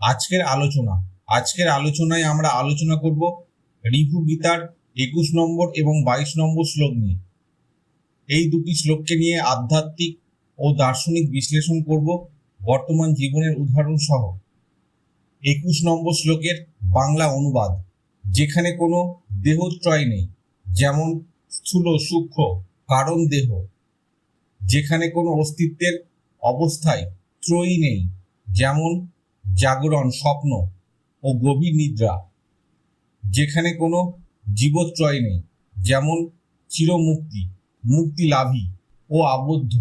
আজকের আলোচনা। আজকের আলোচনায় আমরা আলোচনা করব রিভু গীতার একুশ নম্বর এবং বাইশ নম্বর শ্লোক নিয়ে। এই দুটি শ্লোককে নিয়ে আধ্যাত্মিক ও দার্শনিক বিশ্লেষণ করব বর্তমান জীবনের উদাহরণ সহ। একুশ নম্বর শ্লোকের বাংলা অনুবাদ, যেখানে কোনো দেহত্রয় নেই, যেমন স্থূল সূক্ষ্ম, কারণ দেহ, যেখানে কোনো অস্তিত্বের অবস্থায় ত্রয়ী নেই, যেমন জাগরণ, স্বপ্ন ও গভীর নিদ্রা, যেখানে কোনো জীবত্রয় নেই, যেমন চিরমুক্তি মুক্তি লাভী ও আবদ্ধ,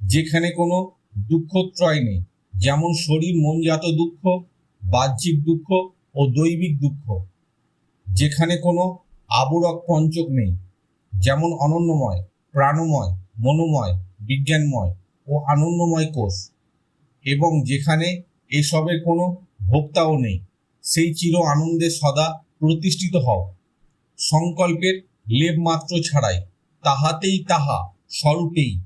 যেখানে কোনো দুঃখত্রয় নেই, যেমন শরীর মনজাত দুঃখ, বাহ্যিক দুঃখ ও দৈবিক দুঃখ, যেখানে কোনো আবরক পঞ্চক নেই, যেমন অনন্যময়, প্রাণময়, মনোময়, বিজ্ঞানময় ও আনন্দময় কোষ, এবং যেখানে এসবের কোনো ভোক্তাও নেই। সেই চির আনন্দে সদা প্রতিষ্ঠিত হও। সংকল্পের লেব মাত্র ছাড়াই তাহাতেই তাহা, স্বরূপেই।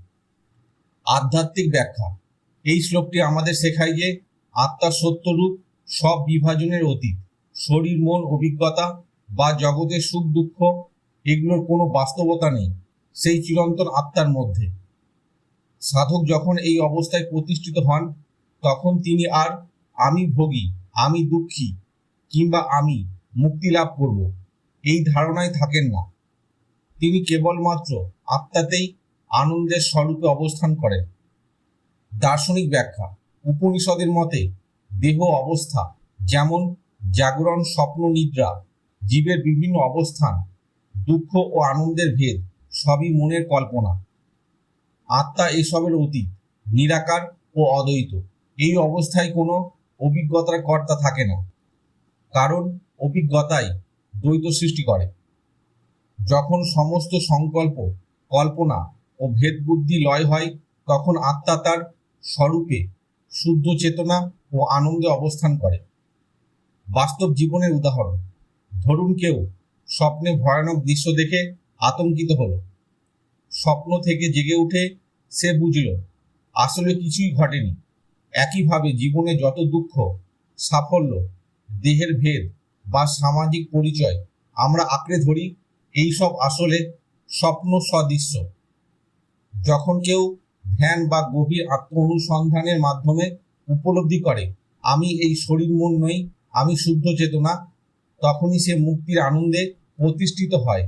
আধ্যাত্মিক ব্যাখ্যা। এই শ্লোকটি আমাদের শেখায় যে আত্মা সত্যরূপ, সব বিভাজনের অতীত। শরীর, মন, অভিজ্ঞতা বা জগতের সুখ, দুঃখ, এগুলোর কোনো বাস্তবতা নেই সেই চিরন্তন আত্মার মধ্যে। সাধক যখন এই অবস্থায় প্রতিষ্ঠিত হন তখন তিনি আর আমি ভোগী, আমি দুঃখী কিংবা আমি মুক্তি লাভ করব, এই ধারণায় থাকেন না। তিনি কেবলমাত্র আত্মাতেই আনন্দের স্বরূপে অবস্থান করেন। দার্শনিক ব্যাখ্যা, উপনিষদের মতে দেহ অবস্থা যেমন জাগরণ, স্বপ্ন, নিদ্রা, জীবের বিভিন্ন অবস্থান, দুঃখ ও আনন্দের ভেদ সবই মনের কল্পনা। আত্মা এসবের অতীত, নিরাকার ও অদ্বৈত। এই অবস্থায় কোনো অভিজ্ঞতার কর্তা থাকে না। কারণ অভিজ্ঞতাই দ্বৈত সৃষ্টি করে। যখন সমস্ত সংকল্প, কল্পনা ও ভেদ বুদ্ধি লয় হয়, তখন আত্মা তার স্বরূপে শুদ্ধ চেতনা ও আনন্দে অবস্থান করে। বাস্তব জীবনের উদাহরণ, ধরুন কেউ স্বপ্নে ভয়ানক দৃশ্য দেখে আতঙ্কিত হলো। স্বপ্ন থেকে জেগে উঠে সে বুঝল, আসলে কিছুই ঘটেনি। একইভাবে জীবনে যত দুঃখ, সাফল্য, দেহের ভেদ বা সামাজিক পরিচয় আমরা আঁকড়ে ধরি এই সব আসলে স্বপ্ন সদৃশ্য। যখন কেউ ধ্যান বা গভীর আত্ম অনুসন্ধানের মাধ্যমে উপলব্ধি করে, আমি এই শরীর মন নই, আমি শুদ্ধ চেতনা, তখনই সে মুক্তির আনন্দে প্রতিষ্ঠিত হয়।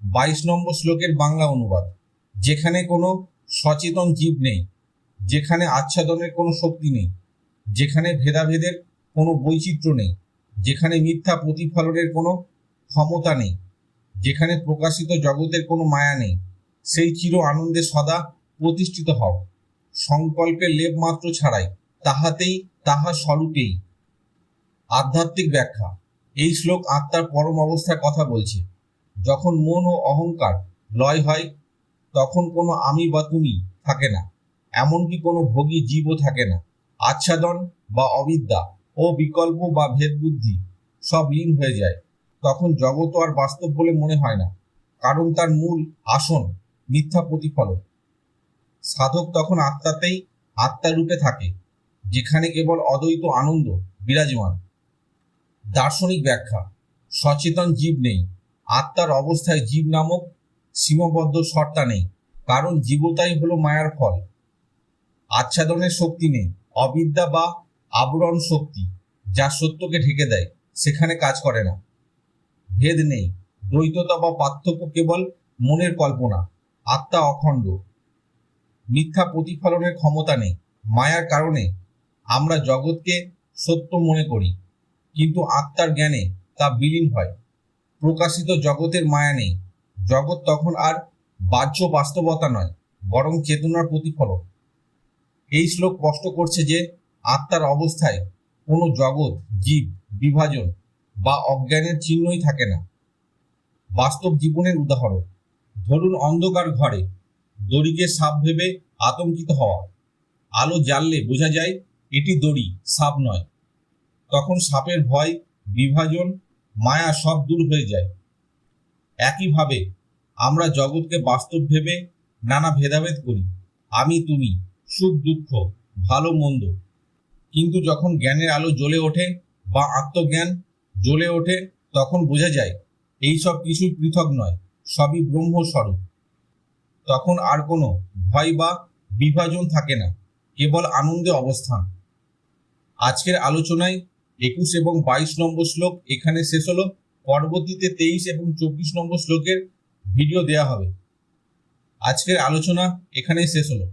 বাইশ নম্বর শ্লোকের বাংলা অনুবাদ, যেখানে কোনো সচেতন জীব নেই। যেখানে আচ্ছাদনের কোনো শক্তি নেই, যেখানে ভেদাভেদের কোনো বৈচিত্র্য নেই, যেখানে মিথ্যা প্রতিফলনের কোনো ক্ষমতা নেই, যেখানে প্রকাশিত জগতের কোনো মায়া নেই, সেই চির আনন্দে সদা প্রতিষ্ঠিত হও। সংকল্পের লেপ মাত্র ছাড়াই তাহাতেই তাহা স্বরূপেই। আধ্যাত্মিক ব্যাখ্যা। এই শ্লোক আত্মার পরম অবস্থার কথা বলছে। যখন মন ও অহংকার লয় হয়, তখন কোনো আমি বা তুমি থাকে না। এমনকি কোনো ভোগী জীবও থাকে না। আচ্ছাদন বা অবিদ্যা ও বিকল্প বা ভেদ বুদ্ধি সব লীন হয়ে যায়। তখন জগৎ আর বাস্তব বলে মনে হয় না। কারণ তার মূল আসন মিথ্যা প্রতিফলন। সাধক তখন আত্মাতেই আত্মার রূপে থাকে, যেখানে কেবল অদ্বৈত আনন্দ বিরাজমান। দার্শনিক ব্যাখ্যা, সচেতন জীব নেই, আত্মার অবস্থায় জীব নামক সীমাবদ্ধ সত্তা নেই, কারণ জীবতাই হলো মায়ার ফল। আচ্ছাদনের শক্তি নেই, অবিদ্যা বা আবরণ শক্তি যা সত্যকে ঢেকে দেয়, সেখানে কাজ করে না। ভেদ নেই, দ্বৈততা বা পার্থক্য কেবল মনের কল্পনা, আত্মা অখণ্ড। মিথ্যা প্রতিফলনের ক্ষমতা নেই, মায়ার কারণে আমরা জগৎকে সত্য মনে করি, কিন্তু আত্মার জ্ঞানে তা বিলীন হয়। প্রকাশিত জগতের মায়া নেই, জগৎ তখন আর বাহ্য বাস্তবতা নয়, বরং চেতনার প্রতিফলন। এই শ্লোক স্পষ্ট করছে যে আত্মার অবস্থায় কোনো জগৎ, জীব, বিভাজন বা অজ্ঞানের চিহ্নই থাকে না। বাস্তব জীবনের উদাহরণ, ধরুন অন্ধকার ঘরে দড়িকে সাপ ভেবে আতঙ্কিত হওয়া। আলো জ্বাললে বোঝা যায় এটি দড়ি, সাপ নয়। তখন সাপের ভয়, বিভাজন, মায়া সব দূর হয়ে যায়। একইভাবে আমরা জগৎকে বাস্তব ভেবে নানা ভেদাভেদ করি। আমি, তুমি সুখ, দুঃখ, ভালো, মন্দ। কিন্তু যখন জ্ঞানের আলো জ্বলে ওঠে বা আত্মজ্ঞান জ্বলে ওঠে, তখন বোঝা যায়, এই সব কিছুই পৃথক নয়, সবই ব্রহ্মস্বরূপ। তখন আর কোনো ভয় বা বিভাজন থাকে না, কেবল আনন্দে অবস্থান। আজকের আলোচনায় একুশ এবং বাইশ নম্বর শ্লোক এখানে শেষ হলো। পরবর্তীতে তেইশ এবং চব্বিশ নম্বর শ্লোকের ভিডিও দেয়া হবে। আজকের আলোচনা এখানেই শেষ হলো।